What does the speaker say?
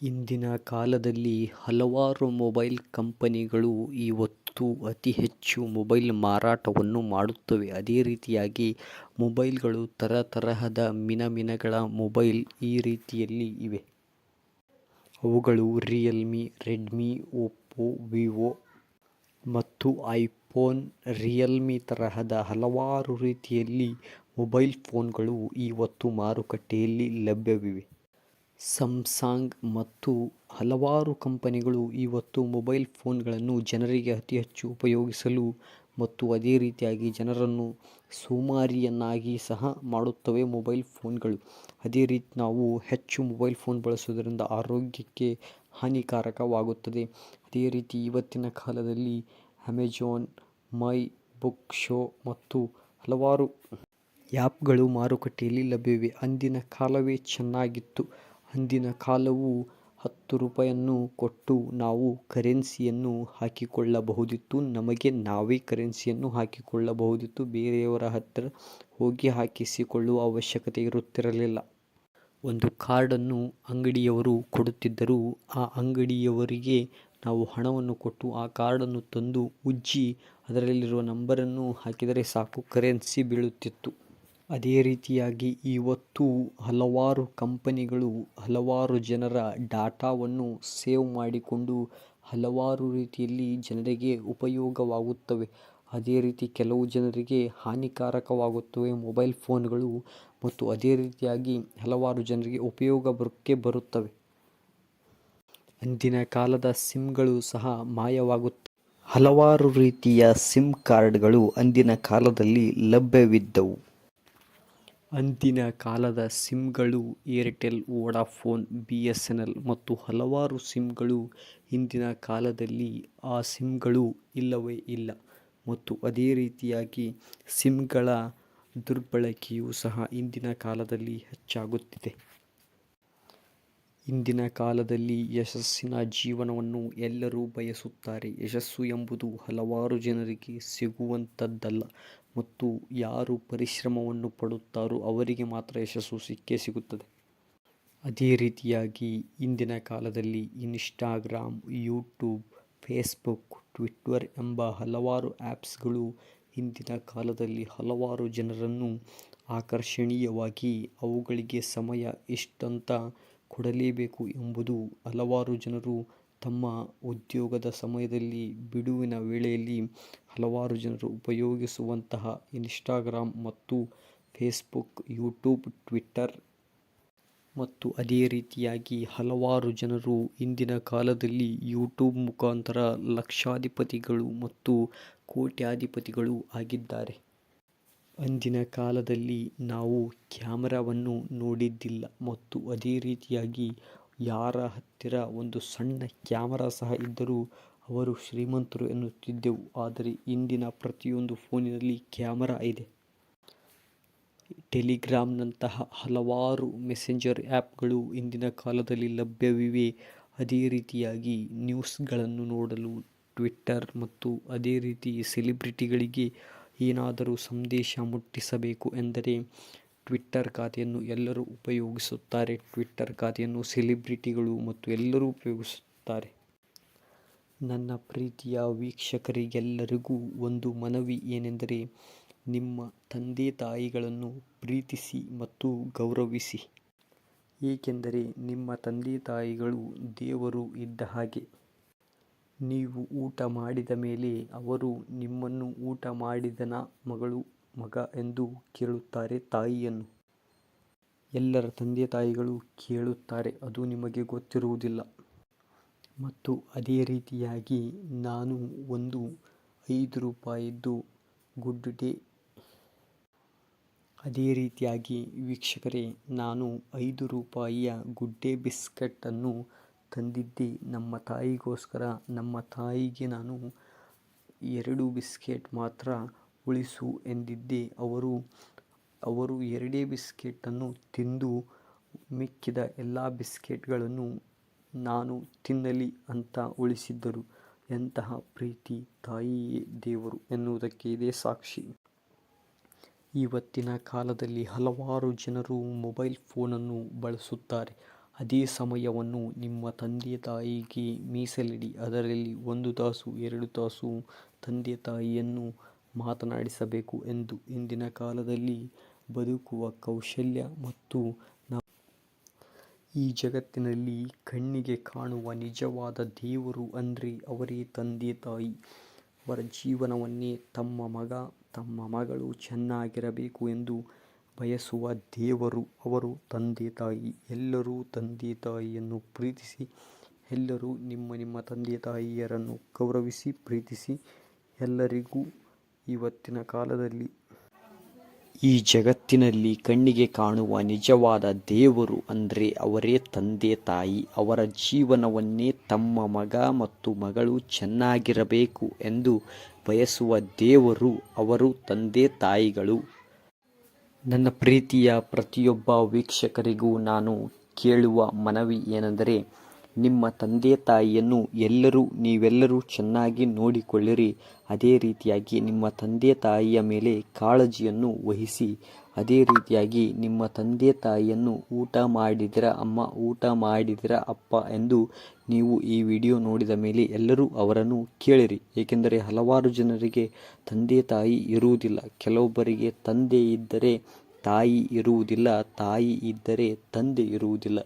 ಇಂದಿನ ಕಾಲದಲ್ಲಿ ಹಲವಾರು ಮೊಬೈಲ್ ಕಂಪನಿಗಳು ಇವತ್ತು ಅತಿ ಹೆಚ್ಚು ಮೊಬೈಲ್ ಮಾರಾಟವನ್ನು ಮಾಡುತ್ತವೆ. ಅದೇ ರೀತಿಯಾಗಿ ಮೊಬೈಲ್ಗಳು ತರತರಹದ ಮಿನಮಿನಗಳ ಮೊಬೈಲ್ ಈ ರೀತಿಯಲ್ಲಿ ಇವೆ. ಅವುಗಳು ರಿಯಲ್ಮಿ ರೆಡ್ಮಿ ಒಪ್ಪೋ ವಿವೋ ಮತ್ತು ಐಫೋನ್ ರಿಯಲ್ಮಿ ತರಹದ ಹಲವಾರು ರೀತಿಯಲ್ಲಿ ಮೊಬೈಲ್ ಫೋನ್ಗಳು ಇವತ್ತು ಮಾರುಕಟ್ಟೆಯಲ್ಲಿ ಲಭ್ಯವಿವೆ. ಸಂಸಾಂಗ್ ಮತ್ತು ಹಲವಾರು ಕಂಪನಿಗಳು ಇವತ್ತು ಮೊಬೈಲ್ ಫೋನ್ಗಳನ್ನು ಜನರಿಗೆ ಅತಿ ಹೆಚ್ಚು ಉಪಯೋಗಿಸಲು ಮತ್ತು ಅದೇ ರೀತಿಯಾಗಿ ಜನರನ್ನು ಸೋಮಾರಿಯನ್ನಾಗಿ ಸಹ ಮಾಡುತ್ತವೆ ಮೊಬೈಲ್ ಫೋನ್ಗಳು ಅದೇ ರೀತಿ ನಾವು ಹೆಚ್ಚು ಮೊಬೈಲ್ ಫೋನ್ ಬಳಸುವುದರಿಂದ ಆರೋಗ್ಯಕ್ಕೆ ಹಾನಿಕಾರಕವಾಗುತ್ತದೆ. ಅದೇ ರೀತಿ ಇವತ್ತಿನ ಕಾಲದಲ್ಲಿ ಅಮೆಜಾನ್ ಮೈ ಬುಕ್ ಶೋ ಮತ್ತು ಹಲವಾರು ಆ್ಯಪ್ಗಳು ಮಾರುಕಟ್ಟೆಯಲ್ಲಿ ಲಭ್ಯವಿವೆ. ಅಂದಿನ ಕಾಲವೇ ಚೆನ್ನಾಗಿತ್ತು. ಅಂದಿನ ಕಾಲವು ಹತ್ತು ರೂಪಾಯಿಯನ್ನು ಕೊಟ್ಟು ನಾವು ಕರೆನ್ಸಿಯನ್ನು ಹಾಕಿಕೊಳ್ಳಬಹುದಿತ್ತು. ನಮಗೆ ನಾವೇ ಕರೆನ್ಸಿಯನ್ನು ಹಾಕಿಕೊಳ್ಳಬಹುದಿತ್ತು. ಬೇರೆಯವರ ಹತ್ತಿರ ಹೋಗಿ ಹಾಕಿಸಿಕೊಳ್ಳುವ ಅವಶ್ಯಕತೆ ಇರುತ್ತಿರಲಿಲ್ಲ. ಒಂದು ಕಾರ್ಡನ್ನು ಅಂಗಡಿಯವರು ಕೊಡುತ್ತಿದ್ದರು ಆ ಅಂಗಡಿಯವರಿಗೆ ನಾವು ಹಣವನ್ನು ಕೊಟ್ಟು ಆ ಕಾರ್ಡನ್ನು ತಂದು ಉಜ್ಜಿ ಅದರಲ್ಲಿರುವ ನಂಬರನ್ನು ಹಾಕಿದರೆ ಸಾಕು. ಕರೆನ್ಸಿ ಬೀಳುತ್ತಿತ್ತು. ಅದೇ ರೀತಿಯಾಗಿ ಇವತ್ತು ಹಲವಾರು ಕಂಪನಿಗಳು ಹಲವಾರು ಜನರ ಡಾಟಾವನ್ನು ಸೇವ್ ಮಾಡಿಕೊಂಡು ಹಲವಾರು ರೀತಿಯಲ್ಲಿ ಜನರಿಗೆ ಉಪಯೋಗವಾಗುತ್ತವೆ. ಅದೇ ರೀತಿ ಕೆಲವು ಜನರಿಗೆ ಹಾನಿಕಾರಕವಾಗುತ್ತವೆ ಮೊಬೈಲ್ ಫೋನ್ಗಳು ಮತ್ತು ಅದೇ ರೀತಿಯಾಗಿ ಹಲವಾರು ಜನರಿಗೆ ಉಪಯೋಗ ಬರೋಕ್ಕೆ ಬರುತ್ತವೆ. ಅಂದಿನ ಕಾಲದ ಸಿಮ್ಗಳು ಸಹ ಮಾಯವಾಗುತ್ತವೆ ಹಲವಾರು ರೀತಿಯ ಸಿಮ್ ಕಾರ್ಡ್ಗಳು ಅಂದಿನ ಕಾಲದಲ್ಲಿ ಲಭ್ಯವಿದ್ದವು. ಅಂದಿನ ಕಾಲದ ಸಿಮ್ಗಳು, Airtel, Vodafone, B S N L ಮತ್ತು ಹಲವಾರು ಸಿಮ್ಗಳು ಇಂದಿನ ಕಾಲದಲ್ಲಿ ಆ ಸಿಮ್ಗಳು ಇಲ್ಲವೇ ಇಲ್ಲ. ಮತ್ತು ಅದೇ ರೀತಿಯಾಗಿ ಸಿಮ್ಗಳ ದುರ್ಬಳಕೆಯೂ ಸಹ ಇಂದಿನ ಕಾಲದಲ್ಲಿ ಹೆಚ್ಚಾಗುತ್ತಿದೆ. ಇಂದಿನ ಕಾಲದಲ್ಲಿ ಯಶಸ್ಸಿನ ಜೀವನವನ್ನು ಎಲ್ಲರೂ ಬಯಸುತ್ತಾರೆ. ಯಶಸ್ಸು ಎಂಬುದು ಹಲವಾರು ಜನರಿಗೆ ಸಿಗುವಂಥದ್ದಲ್ಲ ಮತ್ತು ಯಾರು ಪರಿಶ್ರಮವನ್ನು ಪಡುತ್ತಾರೋ ಅವರಿಗೆ ಮಾತ್ರ ಯಶಸ್ಸು ಸಿಕ್ಕೇ ಸಿಗುತ್ತದೆ. ಅದೇ ರೀತಿಯಾಗಿ ಇಂದಿನ ಕಾಲದಲ್ಲಿ ಇನ್ಸ್ಟಾಗ್ರಾಮ್, ಯೂಟ್ಯೂಬ್, ಫೇಸ್ಬುಕ್, ಟ್ವಿಟ್ಟರ್ ಎಂಬ ಹಲವಾರು ಆ್ಯಪ್ಸ್ಗಳು ಇಂದಿನ ಕಾಲದಲ್ಲಿ ಹಲವಾರು ಜನರನ್ನು ಆಕರ್ಷಣೀಯವಾಗಿ ಅವುಗಳಿಗೆ ಸಮಯ ಇಷ್ಟಂತ ಕೊಡಲೇಬೇಕು ಎಂಬುದು ಹಲವಾರು ಜನರು ತಮ್ಮ ಉದ್ಯೋಗದ ಸಮಯದಲ್ಲಿ ಬಿಡುವಿನ ವೇಳೆಯಲ್ಲಿ ಹಲವಾರು ಜನರು ಉಪಯೋಗಿಸುವಂತಹ ಇನ್ಸ್ಟಾಗ್ರಾಮ್ ಮತ್ತು ಫೇಸ್ಬುಕ್, ಯೂಟ್ಯೂಬ್, ಟ್ವಿಟ್ಟರ್ ಮತ್ತು ಅದೇ ರೀತಿಯಾಗಿ ಹಲವಾರು ಜನರು ಇಂದಿನ ಕಾಲದಲ್ಲಿ ಯೂಟ್ಯೂಬ್ ಮುಖಾಂತರ ಲಕ್ಷಾಧಿಪತಿಗಳು ಮತ್ತು ಕೋಟ್ಯಾಧಿಪತಿಗಳು ಆಗಿದ್ದಾರೆ. ಅಂದಿನ ಕಾಲದಲ್ಲಿ ನಾವು ಕ್ಯಾಮರಾವನ್ನು ನೋಡಿದ್ದಿಲ್ಲ ಮತ್ತು ಅದೇ ರೀತಿಯಾಗಿ ಯಾರ ಹತ್ತಿರ ಒಂದು ಸಣ್ಣ ಕ್ಯಾಮರಾ ಸಹ ಇದ್ದರೂ ಅವರು ಶ್ರೀಮಂತರು ಎನ್ನುತ್ತಿದ್ದೆವು. ಆದರೆ ಇಂದಿನ ಪ್ರತಿಯೊಂದು ಫೋನಿನಲ್ಲಿ ಕ್ಯಾಮರಾ ಇದೆ. ಟೆಲಿಗ್ರಾಮ್ನಂತಹ ಹಲವಾರು ಮೆಸೆಂಜರ್ ಆ್ಯಪ್ಗಳು ಇಂದಿನ ಕಾಲದಲ್ಲಿ ಲಭ್ಯವಿವೆ. ಅದೇ ರೀತಿಯಾಗಿ ನ್ಯೂಸ್ಗಳನ್ನು ನೋಡಲು ಟ್ವಿಟ್ಟರ್ ಮತ್ತು ಅದೇ ರೀತಿ ಸೆಲಿಬ್ರಿಟಿಗಳಿಗೆ ಏನಾದರೂ ಸಂದೇಶ ಮುಟ್ಟಿಸಬೇಕು ಎಂದರೆ ಟ್ವಿಟ್ಟರ್ ಖಾತೆಯನ್ನು ಎಲ್ಲರೂ ಉಪಯೋಗಿಸುತ್ತಾರೆ. ಟ್ವಿಟ್ಟರ್ ಖಾತೆಯನ್ನು ಸೆಲೆಬ್ರಿಟಿಗಳು ಮತ್ತು ಎಲ್ಲರೂ ಉಪಯೋಗಿಸುತ್ತಾರೆ. ನನ್ನ ಪ್ರೀತಿಯ ವೀಕ್ಷಕರಿಗೆಲ್ಲರಿಗೂ ಒಂದು ಮನವಿ ಏನೆಂದರೆ, ನಿಮ್ಮ ತಂದೆ ತಾಯಿಗಳನ್ನು ಪ್ರೀತಿಸಿ ಮತ್ತು ಗೌರವಿಸಿ. ಏಕೆಂದರೆ, ನಿಮ್ಮ ತಂದೆ ತಾಯಿಗಳು ದೇವರು ಇದ್ದ ಹಾಗೆ ನೀವು ಊಟ ಮಾಡಿದ ಮೇಲೆ ಅವರು ನಿಮ್ಮನ್ನು ಊಟ ಮಾಡಿದನಾ ಮಗಳು, ಮಗ ಎಂದು ಕೇಳುತ್ತಾರೆ ತಾಯಿಯನ್ನು. ಎಲ್ಲರ ತಂದೆ ತಾಯಿಗಳು ಕೇಳುತ್ತಾರೆ, ಅದು ನಿಮಗೆ ಗೊತ್ತಿರುವುದಿಲ್ಲ. ಮತ್ತು ಅದೇ ರೀತಿಯಾಗಿ ನಾನು ಒಂದು ಐದು ರೂಪಾಯಿದ್ದು ಗುಡ್ ಡೇ ಅದೇ ರೀತಿಯಾಗಿ ವೀಕ್ಷಕರೇ, ನಾನು ಐದು ರೂಪಾಯಿಯ ಗುಡ್ಡೆ ಬಿಸ್ಕೆಟನ್ನು ತಂದಿದ್ದೆ. ನಮ್ಮ ತಾಯಿಗೋಸ್ಕರ ನಮ್ಮ ತಾಯಿಗೆ ನಾನು ಎರಡು ಬಿಸ್ಕೆಟ್ ಮಾತ್ರ ಉಳಿಸು ಎಂದಿದ್ದೆ. ಅವರು ಅವರು ಎರಡೇ ಬಿಸ್ಕೆಟನ್ನು ತಿಂದು ಮಿಕ್ಕಿದ ಎಲ್ಲ ಬಿಸ್ಕೆಟ್ಗಳನ್ನು ನಾನು ತಿನ್ನಲಿ ಅಂತ ಉಳಿಸಿದ್ದರು. ಎಂತಹ ಪ್ರೀತಿ ತಾಯಿಯೇ ದೇವರು ಎನ್ನುವುದಕ್ಕೆ ಇದೇ ಸಾಕ್ಷಿ. ಇವತ್ತಿನ ಕಾಲದಲ್ಲಿ ಹಲವಾರು ಜನರು ಮೊಬೈಲ್ ಫೋನನ್ನು ಬಳಸುತ್ತಾರೆ. ಅದೇ ಸಮಯವನ್ನು ನಿಮ್ಮ ತಂದೆ ತಾಯಿಗೆ ಮೀಸಲಿಡಿ. ಅದರಲ್ಲಿ ಒಂದು ತಾಸು, ಎರಡು ತಾಸು ತಂದೆ ತಾಯಿಯನ್ನು ಮಾತನಾಡಿಸಬೇಕು ಎಂದು. ಇಂದಿನ ಕಾಲದಲ್ಲಿ ಬದುಕುವ ಕೌಶಲ್ಯ ಮತ್ತು ಈ ಜಗತ್ತಿನಲ್ಲಿ ಕಣ್ಣಿಗೆ ಕಾಣುವ ನಿಜವಾದ ದೇವರು ಅಂದರೆ ಅವರೇ ತಂದೆ ತಾಯಿ. ಅವರ ಜೀವನವನ್ನೇ ತಮ್ಮ ಮಗ, ತಮ್ಮ ಮಗಳು ಚೆನ್ನಾಗಿರಬೇಕು ಎಂದು ಬಯಸುವ ದೇವರು ಅವರು ತಂದೆ ತಾಯಿ, ಎಲ್ಲರೂ ತಂದೆ ತಾಯಿಯನ್ನು ಪ್ರೀತಿಸಿ, ಎಲ್ಲರೂ ನಿಮ್ಮ ನಿಮ್ಮ ತಂದೆ ತಾಯಿಯರನ್ನು ಗೌರವಿಸಿ, ಪ್ರೀತಿಸಿ ಎಲ್ಲರಿಗೂ ಇವತ್ತಿನ ಕಾಲದಲ್ಲಿ ಈ ಜಗತ್ತಿನಲ್ಲಿ ಕಣ್ಣಿಗೆ ಕಾಣುವ ನಿಜವಾದ ದೇವರು ಅಂದರೆ ಅವರೇ ತಂದೆ ತಾಯಿ. ಅವರ ಜೀವನವನ್ನೇ ತಮ್ಮ ಮಗ ಮತ್ತು ಮಗಳು ಚೆನ್ನಾಗಿರಬೇಕು ಎಂದು ಬಯಸುವ ದೇವರು ಅವರು ತಂದೆ ತಾಯಿಗಳು. ನನ್ನ ಪ್ರೀತಿಯ ಪ್ರತಿಯೊಬ್ಬ ವೀಕ್ಷಕರಿಗೂ ನಾನು ಕೇಳುವ ಮನವಿ ಏನೆಂದರೆ ನಿಮ್ಮ ತಂದೆ ತಾಯಿಯನ್ನು ಎಲ್ಲರೂ ನೀವೆಲ್ಲರೂ ಚೆನ್ನಾಗಿ ನೋಡಿಕೊಳ್ಳಿರಿ. ಅದೇ ರೀತಿಯಾಗಿ ನಿಮ್ಮ ತಂದೆ ತಾಯಿಯ ಮೇಲೆ ಕಾಳಜಿಯನ್ನು ವಹಿಸಿ. ಅದೇ ರೀತಿಯಾಗಿ ನಿಮ್ಮ ತಂದೆ ತಾಯಿಯನ್ನು ಊಟ ಮಾಡಿದಿರ ಅಮ್ಮ, ಊಟ ಮಾಡಿದಿರ ಅಪ್ಪ ಎಂದು ನೀವು ಈ ವಿಡಿಯೋ ನೋಡಿದ ಮೇಲೆ ಎಲ್ಲರೂ ಅವರನ್ನು ಕೇಳಿರಿ. ಏಕೆಂದರೆ ಹಲವಾರು ಜನರಿಗೆ ತಂದೆ ತಾಯಿ ಇರುವುದಿಲ್ಲ. ಕೆಲವೊಬ್ಬರಿಗೆ ತಂದೆ ಇದ್ದರೆ ತಾಯಿ ಇರುವುದಿಲ್ಲ, ತಾಯಿ ಇದ್ದರೆ ತಂದೆ ಇರುವುದಿಲ್ಲ.